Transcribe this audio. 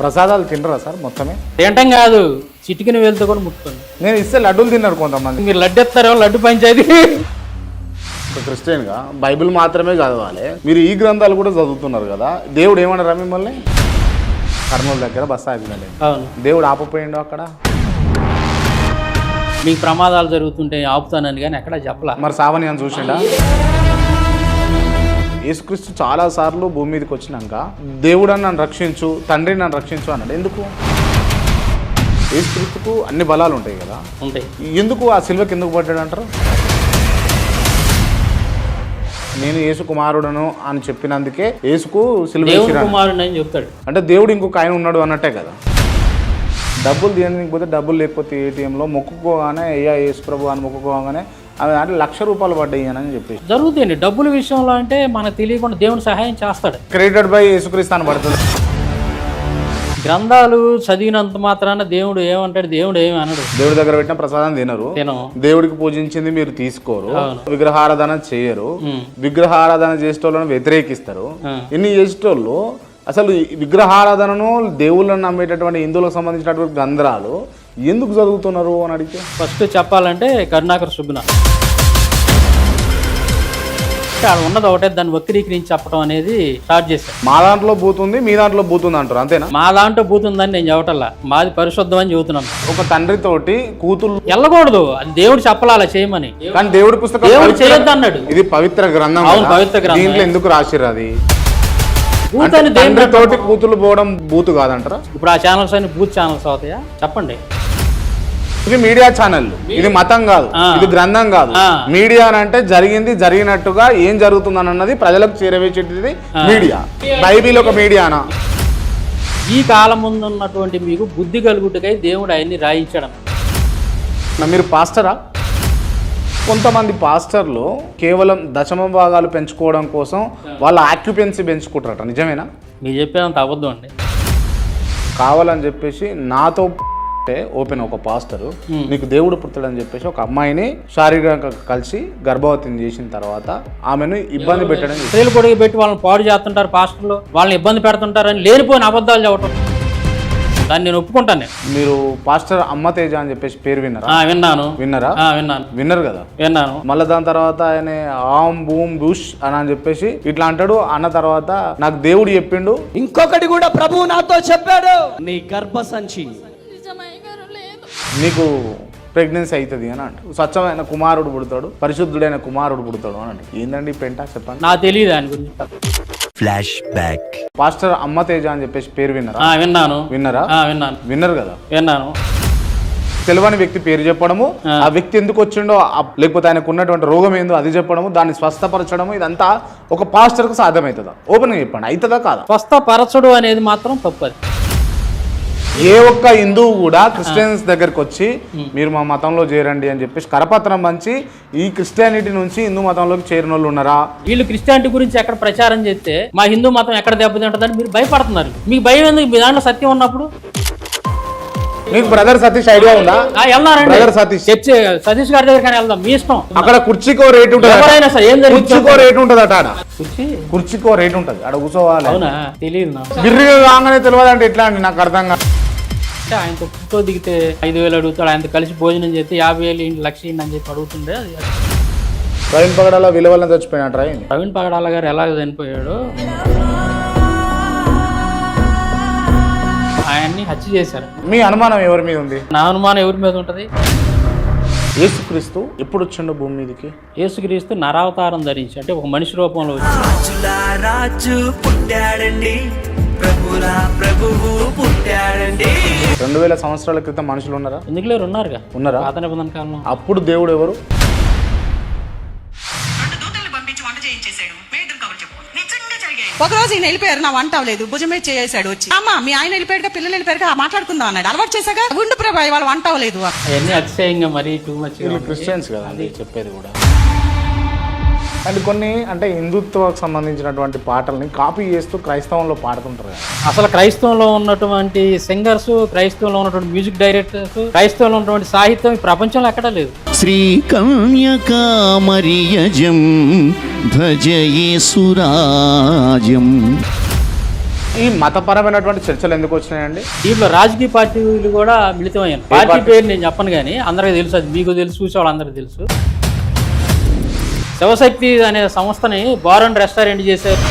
ప్రసాదాలు తినరా సార్ మొత్తమే? తినటం కాదు చిటికిన వెళ్తే కూడా ముట్టుకోండి నేను ఇస్తే లడ్డూలు తిన్నారు కొంతమంది. మీరు లడ్డు ఎత్తారో లడ్డు పంచాయతీ. ఒక క్రిస్టియన్గా బైబిల్ మాత్రమే చదవాలి. మీరు ఈ గ్రంథాలు కూడా చదువుతున్నారు కదా దేవుడు ఏమన్నారా మిమ్మల్ని? కర్నూలు దగ్గర బస్సు ఆగిందండి అవును. దేవుడు ఆపపోయిండు అక్కడ? మీకు ప్రమాదాలు జరుగుతుంటే ఆపుతానని కానీ ఎక్కడా చెప్పలా. మరి సావని అని చూసిండా? యేసుక్రీస్తు చాలా సార్లు భూమి మీదకి వచ్చినాక దేవుడు నన్ను రక్షించు తండ్రి నన్ను రక్షించు అన్నాడు. ఎందుకు? యేసుక్రీస్తుకు అన్ని బలాలు ఉంటాయి కదా. ఉంటాయి. ఎందుకు ఆ సిల్వకి ఎందుకు పడ్డాడు అంటారు? నేను యేసు కుమారుడను అని చెప్పినందుకే యేసుకు సిల్వ కుమారుడు అని చెప్తాడు. అంటే దేవుడు ఇంకొక ఆయన ఉన్నాడు అన్నట్టే కదా. డబ్బులు తీయడానికి పోతే డబ్బులు లేకపోతే ఏటీఎంలో మొక్కుకోగానే అయ్యా యేసు ప్రభు అని మొక్కుకోగానే అవి అంటే లక్ష రూపాయలు పడ్డాయి అని చెప్పి జరుగుతాయండి డబ్బుల విషయంలో అంటే మనకు తెలియకుండా దేవుని సహాయం చేస్తాడు. క్రెడిటెడ్ బై యేసుక్రీస్తు అని పడుతుంది. గ్రంథాలు చదివినంత మాత్రాన దేవుడు ఏమంటాడు? దేవుడు ఏమి అనడు. దేవుడి దగ్గర పెట్టిన ప్రసాదం తినరు. తినం దేవుడికి పూజించింది మీరు తీసుకోరు. విగ్రహారాధన చేయరు. విగ్రహారాధన చేసేటోళ్ళని వ్యతిరేకిస్తారు. ఇన్ని చేసేటోళ్ళు అసలు విగ్రహారాధనను దేవుళ్ళని నమ్మేటటువంటి హిందువులకు సంబంధించినటువంటి గ్రంథాలు ఎందుకు చదువుతున్నారు అని అడిగితే? ఫస్ట్ చెప్పాలంటే కరుణాకర్ సుబ్బున. అక్కడ ఉన్నది ఒకటే దాన్ని వక్రీకరించి చెప్పడం అనేది స్టార్ట్ చేశారు మా దాంట్లో బూతుంది మీ దాంట్లో బూతుంది అంటారు అంతేనా? మా దాంట్లో బూతుందని నేను చెప్పటల్లా మాది పరిశుద్ధం అని చెబుతున్నాను. ఒక తండ్రితోటి కూతురు వెళ్ళకూడదు. అది దేవుడు చెప్పాలి అలా చేయమని. కానీ దేవుడి పుస్తకం దేవుడు చేయొద్దు అన్నాడు ఇది పవిత్ర గ్రంథం అవును. పవిత్ర గ్రంథం. దీంట్లో ఎందుకు రాసిర్రు అది? బూత్ అని దేవుడు తండ్రితోటి కూతురు పోవడం బూతు కాదంటారా? ఇప్పుడు ఆ ఛానల్స్ అన్ని బూత్ ఛానల్స్ అవుతాయా? చెప్పండి. ఇది మీడియా ఛానల్ ఇది మతం కాదు. ఇది గ్రంథం కాదు. మీడియా అని అంటే జరిగింది జరిగినట్టుగా ఏం జరుగుతుందని అన్నది ప్రజలకు చేరవేసేటిది మీడియా బైబిల్ ఒక మీడియానా ఈ కాలం ముందు ఉన్నటువంటి మీకు బుద్ధి కలుగుటకై దేవుడు ఆయన్ని రాయించడం. మీరు పాస్టరా? కొంతమంది పాస్టర్లు కేవలం దశమ భాగాలు పెంచుకోవడం కోసం వాళ్ళ ఆక్యుపెన్సీ పెంచుకుంటారట. నిజమేనా? మీరు చెప్పేదంత అబద్ధం అండి. కావాలని చెప్పేసి నాతో అంటే ఓపెన్ ఒక పాస్టరు నీకు దేవుడు పుడతాడని చెప్పేసి ఒక అమ్మాయిని శారీరకంగా కలిసి గర్భవతిని చేసిన తర్వాత ఆమెను ఇబ్బంది పెట్టడం. స్త్రీలు పొడిగి పెట్టి వాళ్ళని పాడు చేస్తుంటారు పాస్టర్లు వాళ్ళని ఇబ్బంది పెడుతుంటారని లేనిపోయిన అబద్ధాలు చెప్పటం. దాన్ని నేను ఒప్పుకుంటాను. మీరు పాస్టర్ అమ్మ తేజ అని చెప్పేసి పేరు విన్నారా? ఆ, విన్నాను. విన్నారా? ఆ, విన్నాను. విన్నరు కదా? విన్నాను. మళ్ళీ దాని తర్వాత ఆయన ఆమ్ బూమ్ బుష్ అని అని చెప్పేసి ఇట్లా అంటాడు. అన్న తర్వాత నాకు దేవుడు చెప్పిండు. ఇంకొకటి కూడా ప్రభువు నాతో చెప్పాడు. నీ గర్భసంచి నిజమయ్యగారు లేదు నీకు ప్రెగ్నెన్సీ అవుతుంది అని అంటాడు స్వచ్ఛమైన కుమారుడు పుడతాడు పరిశుద్ధుడైన కుమారుడు పుడతాడు అని అంటాడు ఏందండి ఈ పెంట? చెప్పండి. నాకు తెలియదు దాని గురించి. ఫ్లాష్ బ్యాక్ పాస్టర్ అమ్మ తేజ అని చెప్పేసి పేరు విన్నారా? ఆ, విన్నాను. విన్నారా? ఆ, విన్నాను. విన్నరు కదా? విన్నాను. తెలియని వ్యక్తి పేరు చెప్పడము ఆ. వ్యక్తి ఎందుకు వచ్చిండో లేకపోతే ఆయనకు ఉన్నటువంటి రోగం ఏందో అది చెప్పడము దాన్ని స్వస్థపరచడము ఇదంతా ఒక పాస్టర్కు సాధ్యమవుతుందా? ఓపెన్గా చెప్పండి. అవుతుందా కాదా? స్వస్థపరచడు అనేది మాత్రం తప్పది. ఏ ఒక్క హిందువు కూడా క్రిస్టియన్స్ దగ్గరికి వచ్చి మీరు మా మతంలో చేరండి అని చెప్పేసి కరపత్రం పంచి ఈ క్రిస్టియానిటీ నుంచి హిందూ మతంలోకి చేరిన వాళ్ళు ఉన్నారా? వీళ్ళు క్రిస్టియానిటీ గురించి ఎక్కడ ప్రచారం చేస్తే మా హిందూ మతం ఎక్కడ దెబ్బతింటుందని మీరు భయపడుతున్నారు. మీకు భయం ఎందుకు? మీ దాంట్లో సత్యం ఉన్నప్పుడు? మీకు బ్రదర్ సతీష్ ఐడియా ఉందా? బ్రదర్ సతీష్. చర్చి సతీష్ గారి దగ్గర కానీ వెళ్దాం. మీ ఇష్టం. అక్కడ కుర్చీకో రేట్ ఉంటుంది ఎవరైనా సరే ఏం కుర్చీకో జరుగుతుందో రేట్ ఉంటుంది అట ఆడ. కూర్చి? కుర్చీకో రేట్ ఉంటుంది. ఆడ కూర్చోవాలి. అవునా? తెలియదు నాకు. బిర్రిగా కాగానే తెలియదు అంటే ఎట్లా అండి? నాకు అర్థం కాదు. అంటే ఆయనతో ఫోటో దిగితే ఐదు వేలు అడుగుతాడు. ఆయనతో కలిసి భోజనం చేస్తే యాభై వేలు ఇంటి లక్ష ఇంటి అని చెప్పి అడుగుతుండే. అది ప్రవీణ్ పగడాల విలువలను చచ్చిపోయినట్రా ఏంది? ప్రవీణ్ పగడాల గారు ఎలా చనిపోయాడు. ఆయన్ని హత్య చేశారు. మీ అనుమానం ఎవరి మీద ఉంది? నా అనుమానం ఎవరి మీద ఉంటుంది? యేసుక్రీస్తు ఎప్పుడు వచ్చిండు భూమి మీదకి? యేసుక్రీస్తు నరావతారం ధరించి అంటే ఒక మనిషి రూపంలో వచ్చి రాజుల రాజు పుట్టాడండి. ప్రభుల ప్రభువు పుట్టాడండి. రెండు వేల సంవత్సరాల క్రితం మనుషులు ఉన్నారా? ఎందుకు లేరు ఉన్నారుగా? ఉన్నారా? పాత నిబంధన కాలంలో. అప్పుడు దేవుడు ఎవరు? ఒక రోజు ఈయన వెళ్ళిపోయారు నా వంట అవ్వలేదు. భుజమే చేసాడు వచ్చి. అమ్మ మీ ఆయన వెళ్ళిపోయాడుగా పిల్లలు వెళ్ళిపోయారుగా మాట్లాడుకుందాం అన్నాడు. అలవాటు చేశాగా? గుండు ప్రభావి వాళ్ళు వంట అవ్వలేదు. అవన్నీ అతిశయంగా మరీ టూ మచ్ క్రిస్టియన్స్ కదా. అండి చెప్పేది కూడా. అండ్ కొన్ని అంటే హిందుత్వకు సంబంధించినటువంటి పాటల్ని కాపీ చేస్తూ క్రైస్తవంలో పాడుతుంటారు అసలు క్రైస్తవంలో ఉన్నటువంటి సింగర్స్ క్రైస్తవంలో ఉన్నటువంటి మ్యూజిక్ డైరెక్టర్స్ క్రైస్తవంలో ఉన్నటువంటి సాహిత్యం ప్రపంచంలో ఎక్కడా లేదు. శ్రీ కన్యకామరియజం భజయేసురాజం ఈ మతపరమైనటువంటి చర్చలు ఎందుకు వచ్చినాయండి? దీంట్లో రాజకీయ పార్టీలు కూడా మిళితమయ్యాను పార్టీ పేరు నేను చెప్పను కానీ అందరికీ తెలుసు అది మీకు తెలుసు చూసేవాళ్ళు అందరికీ తెలుసు. శివశక్తి అనే సంస్థని బార్ అండ్ రెస్టారెంట్ చేశారు.